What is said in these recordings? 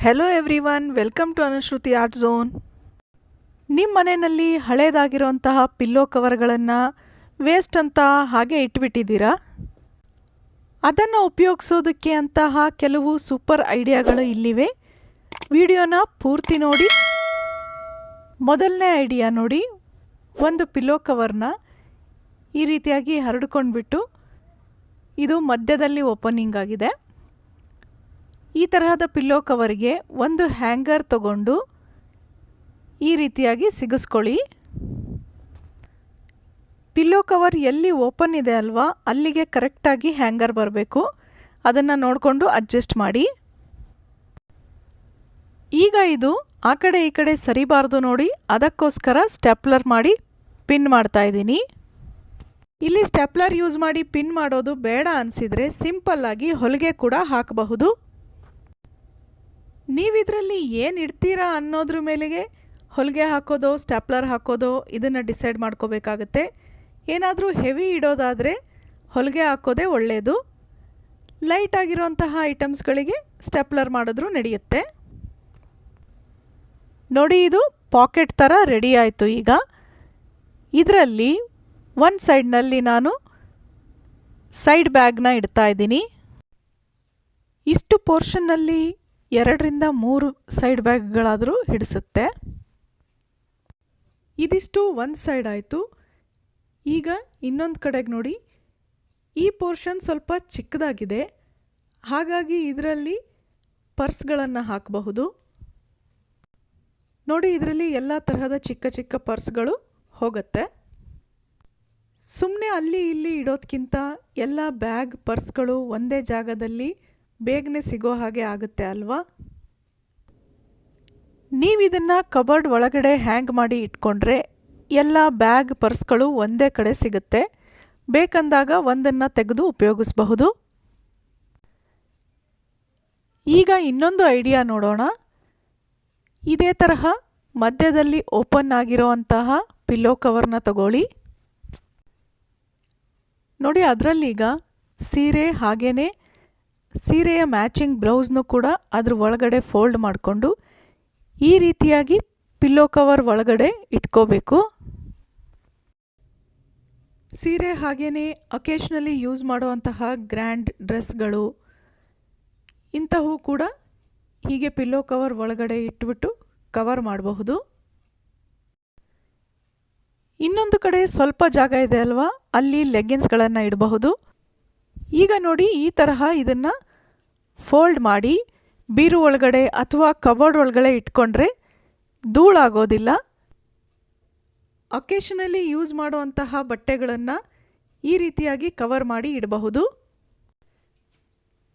Hello everyone welcome to Anushruti art zone ನಿಮ್ಮ ಮನೆಯಲ್ಲಿ ಹಳೇದಾಗಿರುವಂತಹ pillow ಕವರ್ಗಳನ್ನು ವೇಸ್ಟ್ ಅಂತ ಹಾಗೆ ಇಟ್ಬಿಟ್ಟಿದ್ದೀರಾ? ಅದನ್ನು ಉಪಯೋಗಿಸೋದಕ್ಕೆ ಅಂತಹ ಕೆಲವು ಸೂಪರ್ ಐಡಿಯಾಗಳು ಇಲ್ಲಿವೆ. ವಿಡಿಯೋನ ಪೂರ್ತಿ ನೋಡಿ. ಮೊದಲನೇ ಐಡಿಯಾ ನೋಡಿ. ಒಂದು ಪಿಲ್ಲೋ ಕವರ್ನ ಈ ರೀತಿಯಾಗಿ ಹರಡ್ಕೊಂಡ್ಬಿಟ್ಟು ಇದು ಮಧ್ಯದಲ್ಲಿ ಓಪನಿಂಗ್ ಆಗಿದೆ. ಈ ತರಹದ ಪಿಲ್ಲೋ ಕವರ್ಗೆ ಒಂದು ಹ್ಯಾಂಗರ್ ತಗೊಂಡು ಈ ರೀತಿಯಾಗಿ ಸಿಗಿಸ್ಕೊಳ್ಳಿ. ಪಿಲ್ಲೋ ಕವರ್ ಎಲ್ಲಿ ಓಪನ್ ಇದೆ ಅಲ್ವಾ, ಅಲ್ಲಿಗೆ ಕರೆಕ್ಟಾಗಿ ಹ್ಯಾಂಗರ್ ಬರಬೇಕು. ಅದನ್ನು ನೋಡಿಕೊಂಡು ಅಡ್ಜಸ್ಟ್ ಮಾಡಿ. ಈಗ ಇದು ಆ ಕಡೆ ಈ ಕಡೆ ಸರಿಬಾರ್ದು ನೋಡಿ, ಅದಕ್ಕೋಸ್ಕರ ಸ್ಟೆಪ್ಲರ್ ಮಾಡಿ ಪಿನ್ ಮಾಡ್ತಾ ಇದ್ದೀನಿ. ಇಲ್ಲಿ ಸ್ಟೆಪ್ಲರ್ ಯೂಸ್ ಮಾಡಿ ಪಿನ್ ಮಾಡೋದು ಬೇಡ ಅನಿಸಿದರೆ ಸಿಂಪಲ್ಲಾಗಿ ಹೊಲಿಗೆ ಕೂಡ ಹಾಕಬಹುದು. ನೀವಿದರಲ್ಲಿ ಏನು ಇಡ್ತೀರಾ ಅನ್ನೋದ್ರ ಮೇಲೆಗೆ ಹೊಲಿಗೆ ಹಾಕೋದೋ ಸ್ಟ್ಯಾಪ್ಲರ್ ಹಾಕೋದೋ ಇದನ್ನು ಡಿಸೈಡ್ ಮಾಡ್ಕೋಬೇಕಾಗತ್ತೆ. ಏನಾದರೂ ಹೆವಿ ಇಡೋದಾದರೆ ಹೊಲಿಗೆ ಹಾಕೋದೇ ಒಳ್ಳೆಯದು ಲೈಟ್ ಆಗಿರೋಂತಹ ಐಟಮ್ಸ್ಗಳಿಗೆ ಸ್ಟೆಪ್ಲರ್ ಮಾಡಿದ್ರೂ ನಡೆಯುತ್ತೆ. ನೋಡಿ, ಇದು ಪಾಕೆಟ್ ಥರ ರೆಡಿ ಆಯಿತು ಈಗ. ಇದರಲ್ಲಿ ಒಂದು ಸೈಡ್ನಲ್ಲಿ ನಾನು ಸೈಡ್ ಬ್ಯಾಗ್ನ ಇಡ್ತಾ ಇದ್ದೀನಿ. ಇಷ್ಟು ಪೋರ್ಷನ್ನಲ್ಲಿ ಎರಡರಿಂದ ಮೂರು ಸೈಡ್ ಬ್ಯಾಗ್ಗಳಾದರೂ ಹಿಡಿಸುತ್ತೆ. ಇದಿಷ್ಟು ಒಂದು ಸೈಡ್ ಆಯಿತು. ಈಗ ಇನ್ನೊಂದು ಕಡೆಗೆ ನೋಡಿ. ಈ ಪೋರ್ಷನ್ ಸ್ವಲ್ಪ ಚಿಕ್ಕದಾಗಿದೆ. ಹಾಗಾಗಿ ಇದರಲ್ಲಿ ಪರ್ಸ್ಗಳನ್ನು ಹಾಕಬಹುದು. ನೋಡಿ, ಇದರಲ್ಲಿ ಎಲ್ಲ ತರಹದ ಚಿಕ್ಕ ಚಿಕ್ಕ ಪರ್ಸ್ಗಳು ಹೋಗುತ್ತೆ. ಸುಮ್ಮನೆ ಅಲ್ಲಿ ಇಲ್ಲಿ ಇಡೋದಕ್ಕಿಂತ ಎಲ್ಲ ಬ್ಯಾಗ್ ಪರ್ಸ್ಗಳು ಒಂದೇ ಜಾಗದಲ್ಲಿ ಬೇಗನೆ ಸಿಗೋ ಹಾಗೆ ಆಗುತ್ತೆ ಅಲ್ವಾ? ನೀವಿದನ್ನು ಕಬರ್ಡ್ ಒಳಗಡೆ ಹ್ಯಾಂಗ್ ಮಾಡಿ ಇಟ್ಕೊಂಡ್ರೆ ಎಲ್ಲ ಬ್ಯಾಗ್ ಪರ್ಸ್ಗಳು ಒಂದೇ ಕಡೆ ಸಿಗುತ್ತೆ. ಬೇಕಂದಾಗ ಒಂದನ್ನು ತೆಗೆದು ಉಪಯೋಗಿಸಬಹುದು. ಈಗ ಇನ್ನೊಂದು ಐಡಿಯಾ ನೋಡೋಣ. ಇದೇ ತರಹ ಮಧ್ಯದಲ್ಲಿ ಓಪನ್ ಆಗಿರೋವಂತಹ ಪಿಲ್ಲೋ ಕವರ್ನ ತಗೊಳ್ಳಿ. ನೋಡಿ ಅದರಲ್ಲೀಗ ಸೀರೆ ಹಾಗೇ ಸೀರೆಯ ಮ್ಯಾಚಿಂಗ್ ಬ್ಲೌಸ್ನು ಕೂಡ ಅದ್ರ ಒಳಗಡೆ ಫೋಲ್ಡ್ ಮಾಡಿಕೊಂಡು ಈ ರೀತಿಯಾಗಿ ಪಿಲ್ಲೋ ಕವರ್ ಒಳಗಡೆ ಇಟ್ಕೋಬೇಕು. ಸೀರೆ ಹಾಗೇ ಅಕೇಶ್ನಲಿ ಯೂಸ್ ಮಾಡುವಂತಹ ಗ್ರ್ಯಾಂಡ್ ಡ್ರೆಸ್ಗಳು ಇಂತಹವು ಕೂಡ ಹೀಗೆ ಪಿಲ್ಲೋ ಕವರ್ ಒಳಗಡೆ ಇಟ್ಬಿಟ್ಟು ಕವರ್ ಮಾಡಬಹುದು. ಇನ್ನೊಂದು ಕಡೆ ಸ್ವಲ್ಪ ಜಾಗ ಇದೆ ಅಲ್ವಾ? ಅಲ್ಲಿ ಲೆಗ್ಗಿನ್ಸ್ಗಳನ್ನು ಇಡಬಹುದು. ಈಗ ನೋಡಿ ಈ ತರಹ ಇದನ್ನು ಫೋಲ್ಡ್ ಮಾಡಿ ಬೀರು ಒಳಗಡೆ ಅಥವಾ ಕಬೋರ್ಡ್ ಒಳಗಡೆ ಇಟ್ಕೊಂಡ್ರೆ ಧೂಳಾಗೋದಿಲ್ಲ. ಅಕೇಶನಲ್ಲಿ ಯೂಸ್ ಮಾಡುವಂತಹ ಬಟ್ಟೆಗಳನ್ನು ಈ ರೀತಿಯಾಗಿ ಕವರ್ ಮಾಡಿ ಇಡಬಹುದು.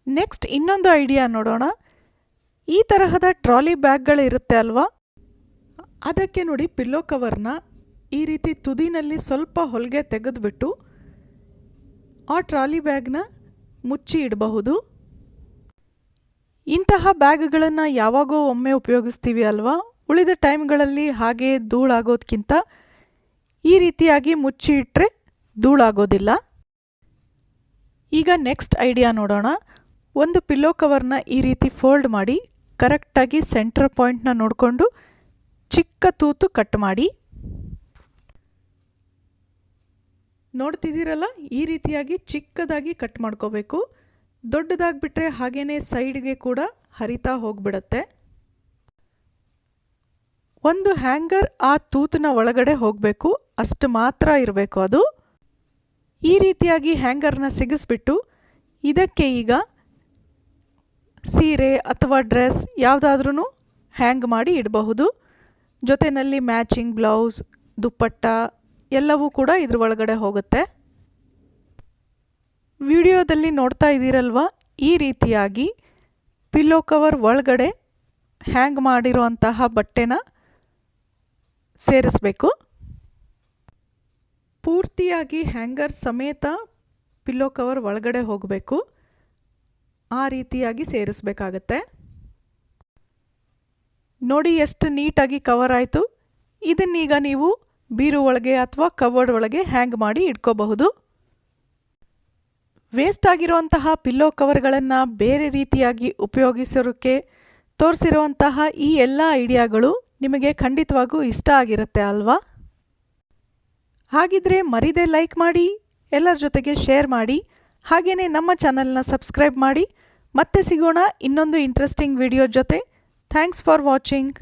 ನೆಕ್ಸ್ಟ್ ಇನ್ನೊಂದು ಐಡಿಯಾ ನೋಡೋಣ. ಈ ತರಹದ ಟ್ರಾಲಿ ಬ್ಯಾಗ್ಗಳಿರುತ್ತೆ ಅಲ್ವಾ? ಅದಕ್ಕೆ ನೋಡಿ ಪಿಲ್ಲೋ ಕವರ್ನ ಈ ರೀತಿ ತುದಿನಲ್ಲಿ ಸ್ವಲ್ಪ ಹೊಲಿಗೆ ತೆಗೆದುಬಿಟ್ಟು ಆ ಟ್ರಾಲಿ ಬ್ಯಾಗ್ನ ಮುಚ್ಚಿ ಇಡಬಹುದು? ಇಂತಹ ಬ್ಯಾಗ್ಗಳನ್ನು ಯಾವಾಗೋ ಒಮ್ಮೆ ಉಪಯೋಗಿಸ್ತೀವಿ ಅಲ್ವಾ? ಉಳಿದ ಟೈಮ್ಗಳಲ್ಲಿ ಹಾಗೆ ಧೂಳಾಗೋದಕ್ಕಿಂತ ಈ ರೀತಿಯಾಗಿ ಮುಚ್ಚಿ ಇಟ್ಟರೆ ಧೂಳಾಗೋದಿಲ್ಲ. ಈಗ ನೆಕ್ಸ್ಟ್ ಐಡಿಯಾ ನೋಡೋಣ. ಒಂದು ಪಿಲ್ಲೋ ಕವರ್ನ ಈ ರೀತಿ ಫೋಲ್ಡ್ ಮಾಡಿ, ಕರೆಕ್ಟಾಗಿ ಸೆಂಟರ್ ಪಾಯಿಂಟ್ನ ನೋಡಿಕೊಂಡು ಚಿಕ್ಕ ತೂತು ಕಟ್ ಮಾಡಿ. ನೋಡ್ತಿದ್ದೀರಲ್ಲ? ಈ ರೀತಿಯಾಗಿ ಚಿಕ್ಕದಾಗಿ ಕಟ್ ಮಾಡ್ಕೋಬೇಕು. ದೊಡ್ಡದಾಗಿಬಿಟ್ರೆ ಹಾಗೇ ಸೈಡ್ಗೆ ಕೂಡ ಹರಿತಾ ಹೋಗ್ಬಿಡತ್ತೆ. ಒಂದು ಹ್ಯಾಂಗರ್ ಆ ತೂತಿನ ಒಳಗಡೆ ಹೋಗಬೇಕು. ಅಷ್ಟು ಮಾತ್ರ ಇರಬೇಕು ಅದು. ಈ ರೀತಿಯಾಗಿ ಹ್ಯಾಂಗರ್ನ ಸಿಗಿಸ್ಬಿಟ್ಟು ಇದಕ್ಕೆ ಈಗ ಸೀರೆ ಅಥವಾ ಡ್ರೆಸ್ ಯಾವುದಾದ್ರೂ ಹ್ಯಾಂಗ್ ಮಾಡಿ ಇಡಬಹುದು. ಜೊತೆಯಲ್ಲಿ ಮ್ಯಾಚಿಂಗ್ ಬ್ಲೌಸ್, ದುಪ್ಪಟ್ಟ ಎಲ್ಲವೂ ಕೂಡ ಇದ್ರ ಒಳಗಡೆ ಹೋಗುತ್ತೆ. ವಿಡಿಯೋದಲ್ಲಿ ನೋಡ್ತಾ ಇದ್ದೀರಲ್ವ? ಈ ರೀತಿಯಾಗಿ ಪಿಲ್ಲೋ ಕವರ್ ಒಳಗಡೆ ಹ್ಯಾಂಗ್ ಮಾಡಿರುವಂತಹ ಬಟ್ಟೆನ ಸೇರಿಸಬೇಕು. ಪೂರ್ತಿಯಾಗಿ ಹ್ಯಾಂಗರ್ ಸಮೇತ ಪಿಲ್ಲೋ ಕವರ್ ಒಳಗಡೆ ಹೋಗಬೇಕು. ಆ ರೀತಿಯಾಗಿ ಸೇರಿಸಬೇಕಾಗತ್ತೆ. ನೋಡಿ ಎಷ್ಟು ನೀಟಾಗಿ ಕವರ್ ಆಯಿತು. ಇದನ್ನೀಗ ನೀವು ಬೀರು ಒಳಗೆ ಅಥವಾ ಕವರ್ಡ್ ಒಳಗೆ ಹ್ಯಾಂಗ್ ಮಾಡಿ ಇಟ್ಕೋಬಹುದು. ವೇಸ್ಟ್ ಆಗಿರುವಂತಹ ಪಿಲ್ಲೋ ಕವರ್ಗಳನ್ನು ಬೇರೆ ರೀತಿಯಾಗಿ ಉಪಯೋಗಿಸೋಕ್ಕೆ ತೋರಿಸಿರುವಂತಹ ಈ ಎಲ್ಲ ಐಡಿಯಾಗಳು ನಿಮಗೆ ಖಂಡಿತವಾಗೂ ಇಷ್ಟ ಆಗಿರುತ್ತೆ ಅಲ್ವಾ? ಹಾಗಿದ್ರೆ ಮರಿದೆ ಲೈಕ್ ಮಾಡಿ, ಎಲ್ಲರ ಜೊತೆಗೆ ಶೇರ್ ಮಾಡಿ ಹಾಗೆಯೇ ನಮ್ಮ ಚಾನಲ್ನ ಸಬ್ಸ್ಕ್ರೈಬ್ ಮಾಡಿ, ಮತ್ತೆ ಸಿಗೋಣ ಇನ್ನೊಂದು ಇಂಟ್ರೆಸ್ಟಿಂಗ್ ವಿಡಿಯೋ ಜೊತೆ. Thanks for watching